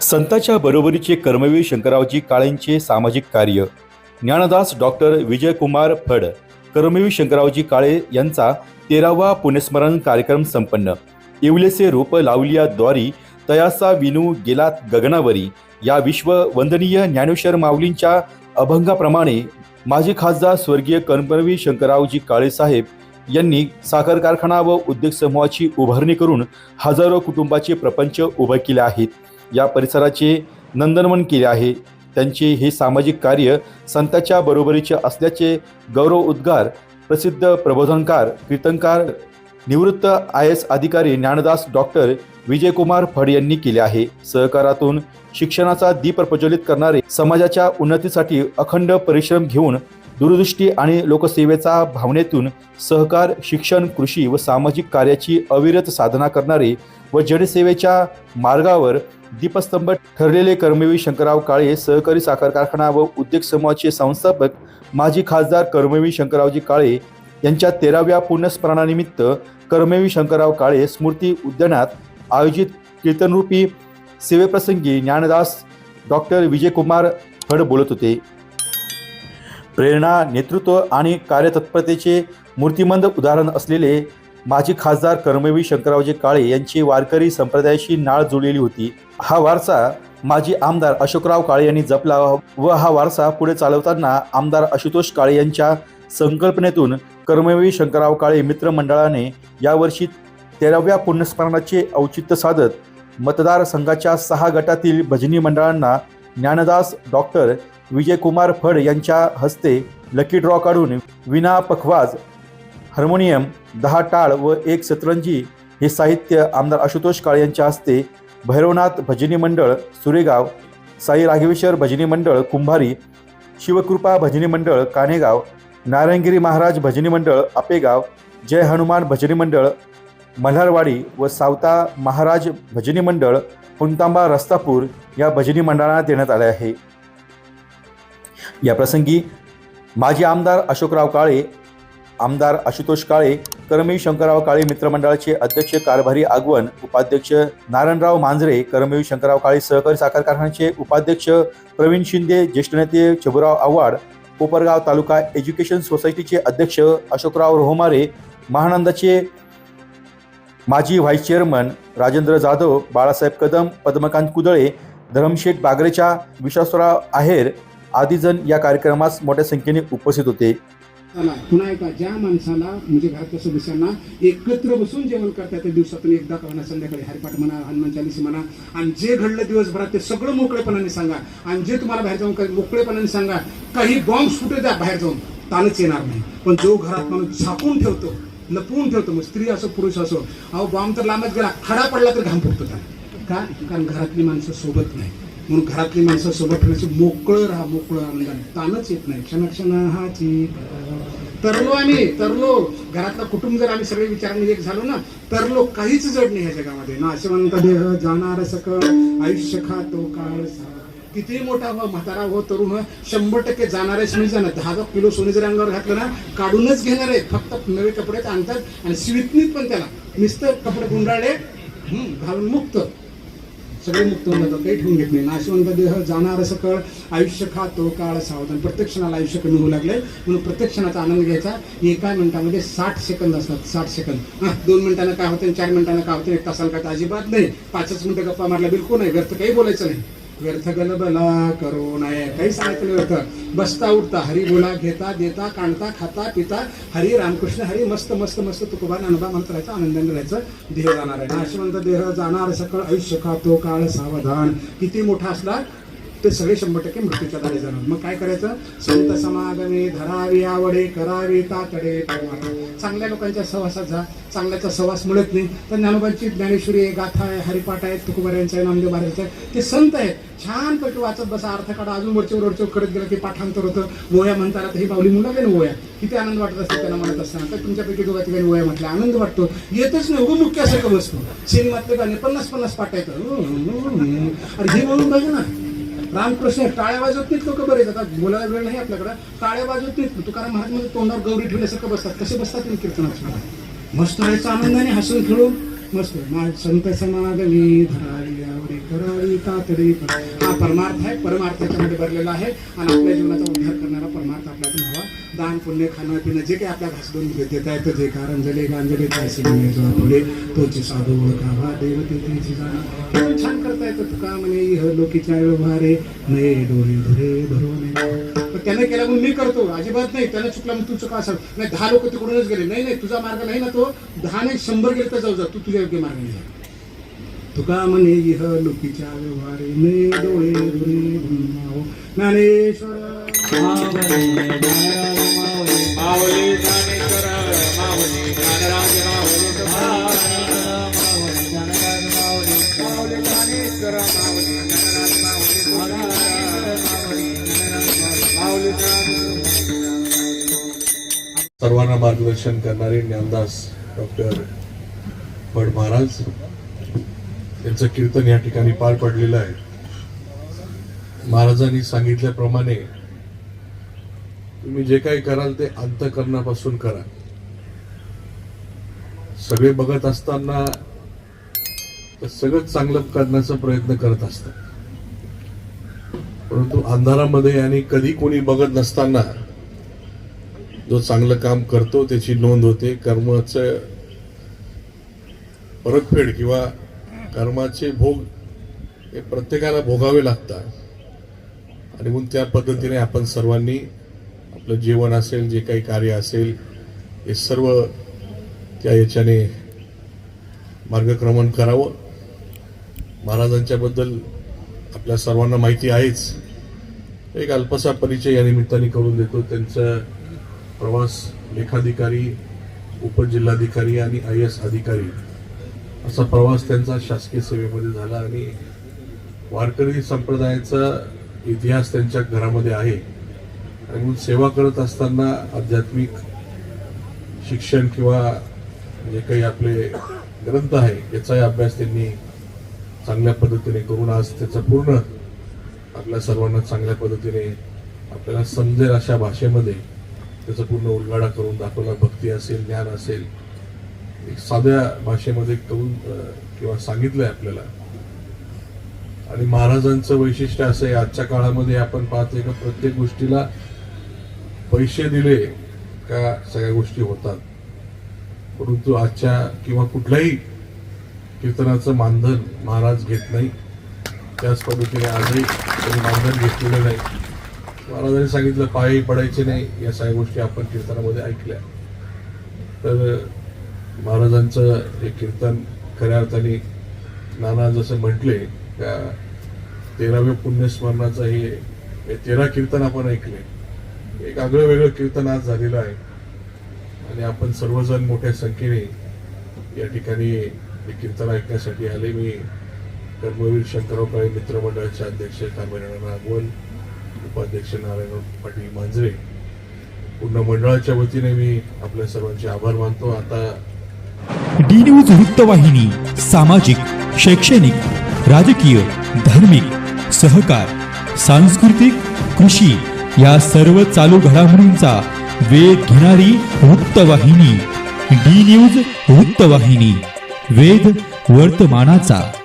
संतांच्या बरोबरीचे कर्मवीर शंकररावजी काळेंचे सामाजिक कार्य. ज्ञानदास डॉक्टर विजयकुमार फड कर्मवीर शंकररावजी काळे यांचा तेरावा पुण्यस्मरण कार्यक्रम संपन्न. इवलेसे रूप लावलिया द्वारी तयासा विनू गेलात गगनावरी. या विश्व वंदनीय ज्ञानेश्वर माऊलींच्या अभंगाप्रमाणे माजी खासदार स्वर्गीय कर्मवीर शंकररावजी काळे साहेब यांनी साखर कारखाना व उद्योग समूहाची उभारणी करून हजारो कुटुंबाचे प्रपंच उभे केले आहेत. या परिसराचे नंदनवन केले आहे. त्यांचे हे सामाजिक कार्य संतांच्या बरोबरीचे असल्याचे गौरव उद्गार प्रसिद्ध प्रबोधनकार कीर्तनकार निवृत्त आय एस अधिकारी ज्ञानदास डॉक्टर विजयकुमार फड यांनी केले आहे. सहकारातून शिक्षणाचा दीप प्रज्वलित करणारे समाजाच्या उन्नतीसाठी अखंड परिश्रम घेऊन दूरदृष्टी आणि लोकसेवेचा भावनेतून सहकार शिक्षण कृषी व सामाजिक कार्याची अविरत साधना करणारे व जनसेवेच्या मार्गावर दीपस्तंभ ठरलेले कर्मवीर शंकरराव काळे सहकारी साखर कारखाना व उद्योग समूहाचे संस्थापक माजी खासदार कर्मवीर शंकररावजी काळे यांच्या तेराव्या पुण्यस्मरणानिमित्त कर्मवीर शंकरराव काळे स्मृती उद्यानात आयोजित कीर्तनरूपी सेवेप्रसंगी ज्ञानदास डॉक्टर विजयकुमार फड बोलत होते. प्रेरणा नेतृत्व आणि कार्यतत्परतेचे मूर्तिमंद उदाहरण असलेले माजी खासदार कर्मवीर शंकररावजी काळे यांची वारकरी संप्रदायाशी नाळ जुळलेली होती. हा वारसा माजी आमदार अशोकराव काळे यांनी जपला व हा वारसा पुढे चालवताना आमदार आशुतोष काळे यांच्या संकल्पनेतून कर्मवीर शंकरराव काळे मित्रमंडळाने यावर्षी तेराव्या पुण्यस्मरणाचे औचित्य साधत मतदारसंघाच्या सहा गटातील भजनी मंडळांना ज्ञानदास डॉक्टर विजयकुमार फड यांच्या हस्ते लकी ड्रॉ काढून विना पखवाज हार्मोनियम दहा टाळ व एक सतरंजी हे साहित्य आमदार आशुतोष काळे यांच्या हस्ते भैरवनाथ भजनी मंडळ सुरेगाव साई राघवेश्वर भजनी मंडळ कुंभारी शिवकृपा भजनी मंडळ कानेगाव नारायणगिरी महाराज भजनी मंडळ आपेगाव जय हनुमान भजनी मंडळ मल्हारवाडी व सावता महाराज भजनी मंडळ पुंतांबा रस्तापूर या भजनी मंडळांना देण्यात आले आहे. या प्रसंगी माजी आमदार अशोकराव काळे आमदार आशुतोष काळे कर्मवीर शंकरराव काळे मित्रमंडळाचे अध्यक्ष कारभारी आगवण उपाध्यक्ष नारायणराव मांजरे कर्मवीर शंकरराव काळे सहकारी साखर कारखान्याचे उपाध्यक्ष प्रवीण शिंदे ज्येष्ठ नेते चबुराव आव्हाड कोपरगाव तालुका एज्युकेशन सोसायटीचे अध्यक्ष अशोकराव रोहमारे महानंदाचे माजी व्हाईस चेअरमन राजेंद्र जाधव बाळासाहेब कदम पद्मकांत कुदळे धरमशेठ बागरेच्या विश्वासराव आहेर आदी जण या कार्यक्रमास मोठ्या संख्येने उपस्थित होते. पुन्हा एकदा ज्या माणसाला म्हणजे घरातल्या सदस्यांना एकत्र बसून जेवण करता येते दिवसातून एकदा का संध्याकाळी हरिपाठ म्हणा हनुमान चालीस म्हणा आणि जे घडलं दिवसभरात ते सगळं मोकळेपणाने सांगा. आणि जे तुम्हाला बाहेर जाऊन काही मोकळेपणाने सांगा काही बॉम्ब फुटे द्या बाहेर जाऊन ताणच येणार नाही. पण जो घरात माणूस झाकून ठेवतो लपवून ठेवतो मग स्त्री असो पुरुष असो अहो बॉम्ब तर लांबच गेला खडा पडला तर घाम फुटतो त्याला. का? कारण घरातली माणसं सोबत नाही. म्हणून घरातली माणसं सोबत ठेवण्याचं मोकळं राहा मोकळं अंगण म्हणजे ताणच येत नाही. क्षणक्षण क्षण हाची तरलो आम्ही तरलो. घरातलं कुटुंब जर आम्ही सगळे विचारांनी एक झालो ना तरलो काहीच जड नाही ह्या जगामध्ये ना अशवंत देह जाणार सक आयुष्य खातो काळ कितीही मोठा हो म्हातारा हो तरुण हो शंभर टक्के जाणारच नाही जाणार दहा दहा किलो सोने जर अंगावर घातलं ना काढूनच घेणार आहे. फक्त नवे कपडे आणतात आणि शिवितनीत पण त्याला. नुसतं कपडे गुंडाळे घालून मुक्त. सगळे मुक्त होऊन जातात काही ठेवून घेत नाही. नाशवंत देह जाणार सकळ आयुष्य खातो काळ सावधान. प्रत्येक क्षणाला आयुष्य कमी होऊ लागले म्हणून प्रत्येक क्षणाचा आनंद घ्यायचा. एका मिनिटामध्ये साठ सेकंद असतात साठ सेकंद. हा, दोन मिनिटानं काय होतं चार मिनिटानं काय होतं एक तासाला काय अजिबात नाही. पाचच मिनिटं गप्पा मारल्या बिलकुल नाही व्यर्थ काही बोलायचं नाही. व्यर्थ गलबला करू नये. काही सांगितलं व्यर्थ. बसता उठता हरी बोला घेता देता काढता खाता पिता हरी रामकृष्ण हरी मस्त मस्त मस्त तुकोबा अनुभव म्हणत राहायचं आनंदाने राहायचं देह जाणार आहे. नाशवंत देह जाणार सकळ आयुष्य खातो काळ सावधान. किती मोठा असला ते सगळे शंभर टक्के मृत्यूच्या दारी जाणार. मग काय करायचं? संत समागमे धरावी आवडे करावी तातडे चांगल्या लोकांच्या सहवासात जा. चांगल्याचा सहवास मिळत नाही. तर ज्ञानोबांची ज्ञानेश्वरी आहे गाथा आहे हरिपाठ आहे तुकोबाऱ्यांचं आहे नामदेव महाराजांचं आहे. ते संत आहेत. छानपैकी वाचत बसा अर्थ काढा. अजून वरचे वरचे करत गेलं की पाठांतर होतं. वोया म्हणताना ही बावली मुलं काय वोया. किती आनंद वाटत असते त्यांना म्हणत असताना. तर तुमच्यापैकी दोघा ठिकाणी वोया म्हटलं आनंद वाटतो. येतच नाही. उगं मुख्य असं कम असतो सिनेमातले गाणे पन्नास पन्नास पाठायचं अरे हे म्हणून बघ ना. रामकृष्ण टाळ्या वाजवत नाहीत लोक बरेच. आता बोलायला वेळ नाही आपल्याकडे. टाळ्या वाजवत नाहीत. तुकाराम महाराज तोंडावर गौरी ठेवल्यासारखं बसतात. कसे बसतात तुम्ही कीर्तनात मस्त राहायचं आनंदाने हसून खेळून. मस्त. संत समागमी धरावी आवडी करावी तातडी हा परमार्थ आहे. परमार्थ याच्यामध्ये भरलेला आहे. आणि आपल्या जीवनाचा उद्धार करणारा परमार्थ आपल्यातून हवा. दान पुण्य खाणं पिणं जे काही आपल्या घास दोन देता येतं जे कारंजले गांजले काय सिंग तोचे साधू ओळखावा. देव तेथेची जाणं किती तुका म्हणे ह लोकीच्या व्यवहारे नये डोळे धुरे धरो नये पण त्याने केला म्हणून मी करतो अजिबात नाही त्याला चुकला मग तू चुका असेल नाही दहा लोक तिकडूनच गेले नाही नाही तुझा मार्ग नाही ना तो दहा नाही शंभर गेले तर जाऊ जा तू तुझ्या योग्य मार्गाने जा तुका म्हणे इह लोकीच्या व्यवहारे नये डोळे धुरे धुमावो ज्ञानेश्वर ज्ञानेश्वर ज्ञानराज सर्वांना मार्गदर्शन करणारे ज्ञानदास डॉक्टर भट महाराज. यांचं कीर्तन या ठिकाणी पार पडलेलं आहे. महाराजांनी सांगितल्याप्रमाणे तुम्ही जे काही कराल ते अंतकरणापासून करा. सगळे बघत असताना सगळं चांगलं करण्याचा प्रयत्न करत असतात परंतु अंधारामध्ये आणि कधी कोणी बघत नसताना जो चांगलं काम करतो त्याची नोंद होते. कर्माचं परतफेड किंवा कर्माचे भोग हे प्रत्येकाला भोगावे लागतात. आणि म्हणून त्या पद्धतीने आपण सर्वांनी आपलं जीवन असेल जे काही कार्य असेल हे सर्व त्या याच्याने मार्गक्रमण करावं. महाराजांच्या बद्दल आपल्या सर्वांना माहिती आहेच. एक अल्पसा परिचय या निमित्ताने करून देतो. त्यांचं प्रवास लेखाधिकारी उपजिल्हाधिकारी आणि आय एस अधिकारी असा प्रवास त्यांचा शासकीय सेवेमध्ये झाला आणि वारकरी संप्रदायाचा इतिहास त्यांच्या घरामध्ये आहे. आणि म्हणून सेवा करत असताना आध्यात्मिक शिक्षण किंवा जे काही आपले ग्रंथ आहे याचाही अभ्यास त्यांनी चांगल्या पद्धतीने करून आज त्याचं पूर्ण आपल्या सर्वांना चांगल्या पद्धतीने आपल्याला समजेल अशा भाषेमध्ये त्याचा पूर्ण उलगाडा करून दाखवला. भक्ती असेल ज्ञान असेल एक साध्या भाषेमध्ये करून किंवा किंवा सांगितलंय आपल्याला. आणि महाराजांचं वैशिष्ट्य असं आहे आजच्या काळामध्ये आपण पाहतोय का प्रत्येक गोष्टीला पैसे दिले का सगळ्या गोष्टी होतात. परंतु आजच्या किंवा कुठल्याही कीर्तनाचं मानधन महाराज घेत नाही. त्याच पद्धतीने आजही त्यांनी मानधन घेतलेलं नाही. महाराजांनी सांगितलं पायी पडायचे नाही या सगळ्या गोष्टी आपण कीर्तनामध्ये ऐकल्या. तर महाराजांचं हे कीर्तन खऱ्या अर्थाने नाना जसं म्हटले का तेराव्या पुण्यस्मरणाचं हे हे तेरा कीर्तन आपण ऐकले. एक आगळं वेगळं कीर्तन आज झालेलं आहे. आणि आपण सर्वजण मोठ्या संख्येने या ठिकाणी हे कीर्तन ऐकण्यासाठी आले. मी कर्मवीर शंकरराव काळे मित्रमंडळाचे अध्यक्ष कामेराणा राघवन उपाध्यक्ष नारायण पाटील मांजरे. पूर्ण मंडळाच्या वतीने मी आपल्या सर्वांचे आभार मानतो. आता डी न्यूज वृत्तवाहिनी सामाजिक शैक्षणिक राजकीय धार्मिक सहकार सांस्कृतिक कृषी या सर्व चालू घडामोडींचा वेध घेणारी वृत्तवाहिनी डी न्यूज वृत्तवाहिनी. वेद वर्तमानाचा.